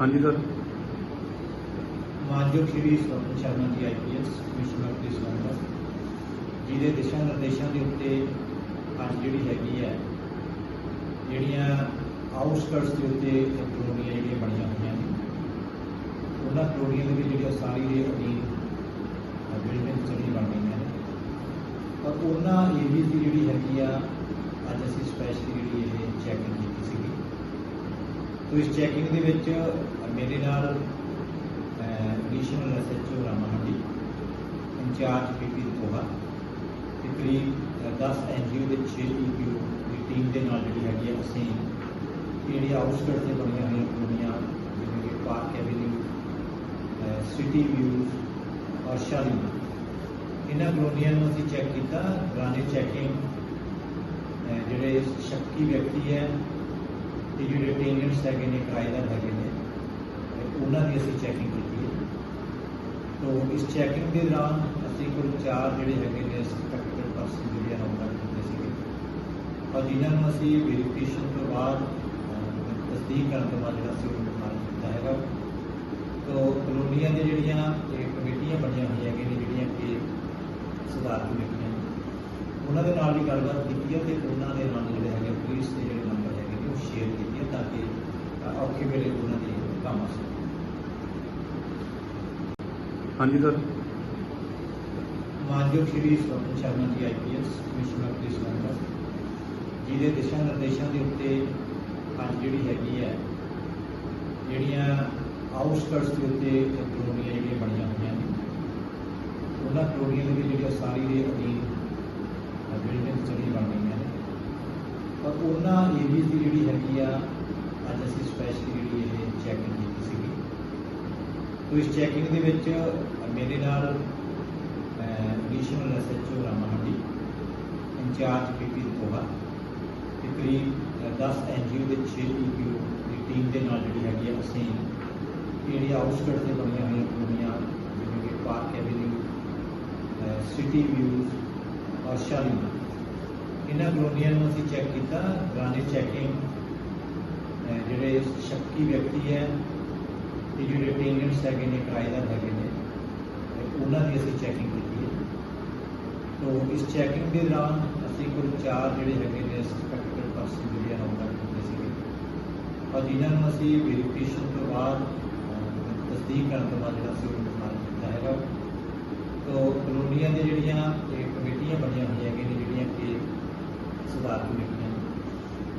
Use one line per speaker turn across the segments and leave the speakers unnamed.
ਹਾਂਜੀ ਸਰ।
ਮਾਨਯੋਗ ਸ਼੍ਰੀ ਸਵਰਨ Sharma ji IPS commissioner ਦੇ ਸਲਾਹਕਾਰ ਜਿਹਦੇ ਦਿਸ਼ਾ ਨਿਰਦੇਸ਼ਾਂ ਦੇ ਉੱਤੇ ਅੱਜ ਜਿਹੜੀ ਹੈਗੀ ਹੈ, ਜਿਹੜੀਆਂ ਆਊਟਸਕਰਟਸ ਦੇ ਉੱਤੇ ਕਲੋਨੀਆਂ ਜਿਹੜੀਆਂ ਬਣੀਆਂ ਹੋਈਆਂ ਨੇ, ਉਹਨਾਂ ਕਲੋਨੀਆਂ ਦੇ ਵਿੱਚ ਜਿਹੜੀਆਂ ਸਾਰੀ ਦੇ ਅਧੀਨ ਬਿਲਡਿੰਗ ਚਲੀ ਬਣ ਗਈਆਂ ਨੇ। ਪਰ ਉਹਨਾਂ ਏਰੀਆ ਦੀ ਜਿਹੜੀ ਹੈਗੀ ਆ, ਅੱਜ ਅਸੀਂ ਸਪੈਸ਼ਲੀ ਜਿਹੜੀ ਇਹ ਚੈਕਿੰਗ ਕੀਤੀ ਸੀਗੀ। ਤੋ ਇਸ ਚੈਕਿੰਗ ਦੇ ਵਿੱਚ ਮੇਰੇ ਨਾਲ additional SHO Ramahandi in charge PP Koha ਤੇ ਕਰੀਬ ਅ, 10 ਐਨਜੀਓ ਦੇ 6 ਈਪੀਓ ਦੀ ਟੀਮ ਦੇ ਨਾਲ ਜਿਹੜੀ ਹੈਗੀ ਆ ਅਸੀਂ ਜਿਹੜੀ ਆਊਟਸਕਟ ਤੇ ਬਣੀਆਂ ਹੋਈਆਂ ਕਲੋਨੀਆਂ ਜਿਵੇਂ ਕਿ ਪਾਰਕ ਐਵਨਿਊ ਸਿਟੀ ਵਿਊਜ਼ ਔਰ ਸ਼ਾਲੀਮਾਰ ਇਹਨਾਂ ਕਲੋਨੀਆਂ ਨੂੰ ਅਸੀਂ ਚੈੱਕ ਕੀਤਾ। ਰਾਣੇ ਚੈਕਿੰਗ ਜਿਹੜੇ ਸ਼ੱਕੀ ਵਿਅਕਤੀ ਹੈ ਤੇ ਜਿਹੜੇ ਟੇਨੈਂਟਸ ਹੈਗੇ ਨੇ ਕਿਰਾਏਦਾਰ ਹੈਗੇ ਨੇ ਉਹਨਾਂ ਦੀ ਅਸੀਂ ਚੈਕਿੰਗ ਕੀਤੀ ਹੈ। ਤੋ ਇਸ ਚੈਕਿੰਗ ਦੇ ਦੌਰਾਨ ਅਸੀਂ ਕੋਲ ਚਾਰ ਜਿਹੜੇ ਹੈਗੇ ਨੇ ਸਸਪੈਕਟਡ ਪਰਸਨ ਜਿਹੜੇ ਆ ਕੀਤੇ ਸੀਗੇ। ਔਰ ਜਿਨ੍ਹਾਂ ਨੂੰ ਅਸੀਂ ਵੈਰੀਫਿਕੇਸ਼ਨ ਤੋਂ ਬਾਅਦ ਤਸਦੀਕ ਕਰਨ ਤੋਂ ਬਾਅਦ ਜਿਹੜਾ ਸੀ ਉਹਨੂੰ ਮਾਰ ਕੀਤਾ ਹੈਗਾ। ਤੋ ਕਲੋਨੀਆਂ ਦੀਆਂ ਜਿਹੜੀਆਂ ਕਮੇਟੀਆਂ ਬਣੀਆਂ ਹੋਈਆਂ ਹੈਗੀਆਂ ਨੇ ਜਿਹੜੀਆਂ ਕਿ ਸੁਧਾਰ ਕਮੇਟੀਆਂ ਨੇ, ਉਹਨਾਂ ਦੇ ਨਾਲ ਵੀ ਗੱਲਬਾਤ ਕੀਤੀ ਹੈ ਤੇ ਉਹਨਾਂ ਦੇ ਨਾਲ ਜਿਹੜੇ ਹੈਗੇ ਪੁਲਿਸ ਦੇ ਜਿਹੜੇ ਨੰਬਰ ਹੈਗੇ ਨੇ ਉਹ ਸ਼ੇਅਰ ਕੀਤੇ ਹੈ ਤਾਂ ਕਿ ਅ, ਔਖੇ ਵੇਲੇ ਉਹਨਾਂ ਦੀ ਕੰਮ ਆ ਸਕੇ
ਹਾਂਜੀ ਸਰ
ਮਾਨਯੋਗ ਸ਼੍ਰੀ ਸਵਰਨ ਸ਼ਰਮਾ ਜੀ ਆਈਪੀਐਸ ਕਮਿਸ਼ਨਰ ਦੇ ਸਲਾਹਕਾਰ ਜਿਹਦੇ ਦਿਸ਼ਾ ਨਿਰਦੇਸ਼ਾਂ ਦੇ ਉੱਤੇ ਅੱਜ ਜਿਹੜੀ ਹੈਗੀ ਹੈ, ਜਿਹੜੀਆਂ ਆਊਟਸਕਰਟਸ ਦੇ ਉੱਤੇ ਕਲੋਨੀਆਂ ਜਿਹੜੀਆਂ ਬਣੀਆਂ ਹੋਈਆਂ ਨੇ, ਉਹਨਾਂ ਕਲੋਨੀਆਂ ਦੇ ਵਿੱਚ ਜਿਹੜੀਆਂ ਸਾਰੀ ਦੇ ਅਧੀਨ ਬਿਲਡਿੰਗ ਚਲੀ ਬਣ ਗਈਆਂ ਨੇ ਪਰ ਉਹਨਾਂ ਏਰੀਆ ਦੀ ਜਿਹੜੀ ਹੈਗੀ ਆ, ਅੱਜ ਅਸੀਂ ਸਪੈਸ਼ਲੀ ਜਿਹੜੀ ਇਹ ਚੈਕਿੰਗ ਕੀਤੀ ਸੀਗੀ। ਤੋ ਇਸ ਚੈਕਿੰਗ ਦੇ ਵਿੱਚ ਮੇਰੇ ਨਾਲ additional SHO Ramahandi in charge PP Koha ਤੇ ਕਰੀਬ ਅ, 10 ਐਨਜੀਓ ਦੇ 6 ਈਪੀਓ ਦੀ ਟੀਮ ਦੇ ਨਾਲ ਜਿਹੜੀ ਹੈਗੀ ਆ ਅਸੀਂ ਇਹ ਜਿਹੜੀ ਆਊਟਸਕਰਟ ਤੇ ਬਣੀਆਂ ਹੋਈਆਂ ਕਲੋਨੀਆਂ ਜਿਵੇਂ ਕਿ ਪਾਰਕ ਐਵਨਿਊ ਸਿਟੀ ਵਿਊਜ਼ ਔਰ ਸ਼ਾਲੀਮਾਰ ਇਹਨਾਂ ਕਲੋਨੀਆਂ ਨੂੰ ਅਸੀਂ ਚੈੱਕ ਕੀਤਾ ਰਾਣੇ ਚੈਕਿੰਗ ਜਿਹੜੇ ਸ਼ੱਕੀ ਵਿਅਕਤੀ ਹੈ ਜਿਹੜੇ ਟੇਨੈਂਟਸ ਹੈਗੇ ਨੇ ਕਿਰਾਏਦਾਰ ਹੈਗੇ ਨੇ ਉਹਨਾਂ ਦੀ ਅਸੀਂ ਚੈਕਿੰਗ ਕੀਤੀ ਹੈ। ਤੋ ਇਸ ਚੈਕਿੰਗ ਦੇ ਦੌਰਾਨ ਅਸੀਂ ਕੁੱਲ ਚਾਰ ਜਿਹੜੇ ਹੈਗੇ ਨੇ ਸਸਪੈਕਟਡ ਪਰਸਨ ਜਿਹੜੇ ਆ ਨਾਮ ਕੀਤੇ ਸੀਗੇ। ਔਰ ਜਿਨ੍ਹਾਂ ਨੂੰ ਅਸੀਂ ਵੈਰੀਫਿਕੇਸ਼ਨ ਤੋਂ ਬਾਅਦ ਤਸਦੀਕ ਕਰਨ ਤੋਂ ਬਾਅਦ ਜਿਹੜਾ ਅਸੀਂ ਉਹਨੂੰ ਮਾਰ ਕੀਤਾ ਹੈਗਾ। ਤੋ ਕਲੋਨੀਆਂ ਦੀਆਂ ਜਿਹੜੀਆਂ ਕਮੇਟੀਆਂ ਬਣੀਆਂ ਹੋਈਆਂ ਹੈਗੀਆਂ ਨੇ, ਜਿਹੜੀਆਂ ਕਿ ਸੁਧਾਰ ਕਮੇਟੀਆਂ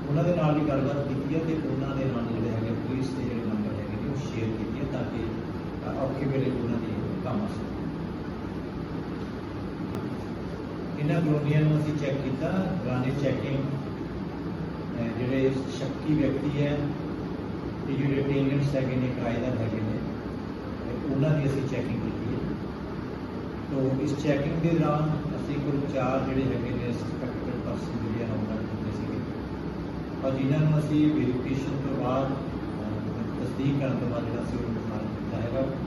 ਉਹਨਾਂ ਦੇ ਨਾਲ ਵੀ ਗੱਲਬਾਤ ਕੀਤੀ ਹੈ ਤੇ ਉਹਨਾਂ ਦੇ ਨਾਲ ਜਿਹੜੇ ਹੈਗੇ ਪੁਲਿਸ ਦੇ ਜਿਹੜੇ ਨੰਬਰ ਹੈਗੇ ਨੇ ਉਹ ਸ਼ੇਅਰ ਕੀਤੇ ਹੈ ਤਾਂ ਕਿ ਅ, ਵੇਲੇ ਉਹਨਾਂ ਦੀ ਕੰਮ ਆ। ਸਕੇ ਇਹਨਾਂ ਕਲੋਨੀਆਂ ਨੂੰ ਅਸੀਂ ਚੈੱਕ ਕੀਤਾ ਰਾਣੇ ਚੈਕਿੰਗ ਜਿਹੜੇ ਸ਼ੱਕੀ ਵਿਅਕਤੀ ਹੈ ਤੇ ਜਿਹੜੇ ਟੇਨੈਂਟਸ ਹੈਗੇ ਨੇ ਕਿਰਾਏਦਾਰ ਹੈਗੇ ਨੇ ਉਹਨਾਂ ਦੀ ਅਸੀਂ ਚੈਕਿੰਗ ਕੀਤੀ ਹੈ। ਤੋ ਇਸ ਚੈਕਿੰਗ ਦੇ ਦੌਰਾਨ ਅਸੀਂ ਕੋਲ ਚਾਰ ਜਿਹੜੇ ਹੈਗੇ ਨੇ ਸਸਪੈਕਟਡ ਪਰਸਨ ਜਿਹੜੇ ਆ ਉਹਨਾਂ ਨਾਮ ਦਿੱਤੇ ਸੀਗੇ। ਔਰ ਜਿਨ੍ਹਾਂ ਨੂੰ ਅਸੀਂ ਵੈਰੀਫਿਕੇਸ਼ਨ ਤੋਂ ਬਾਅਦ ਤਸਦੀਕ ਕਰਨ ਤੋਂ ਬਾਅਦ ਜਿਹੜਾ ਸੀ ਉਹਨੂੰ ਮਾਰ ਕੀਤਾ ਹੈਗਾ।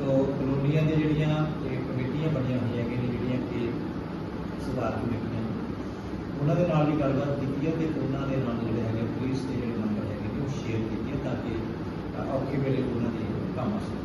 ਤੋ ਕਲੋਨੀਆਂ ਦੀਆਂ ਜਿਹੜੀਆਂ, ਇਹ ਕਮੇਟੀਆਂ ਬਣੀਆਂ ਹੋਈਆਂ ਹੈਗੀਆਂ ਨੇ, ਜਿਹੜੀਆਂ ਕਿ ਸੁਧਾਰ ਕਮੇਟੀਆਂ ਉਹਨਾਂ ਦੇ ਨਾਲ ਵੀ ਗੱਲਬਾਤ ਕੀਤੀ ਹੈ ਤੇ ਉਹਨਾਂ ਦੇ ਨਾਲ ਜਿਹੜੇ ਹੈਗੇ ਪੁਲਿਸ ਦੇ ਜਿਹੜੇ ਨੰਬਰ ਹੈਗੇ ਨੇ, ਉਹ ਸ਼ੇਅਰ ਕੀਤੇ ਹੈ ਤਾਂ ਕਿ ਔਖੇ ਵੇਲੇ ਉਹਨਾਂ ਦੇ ਕੰਮ ਆ ਸਕੇ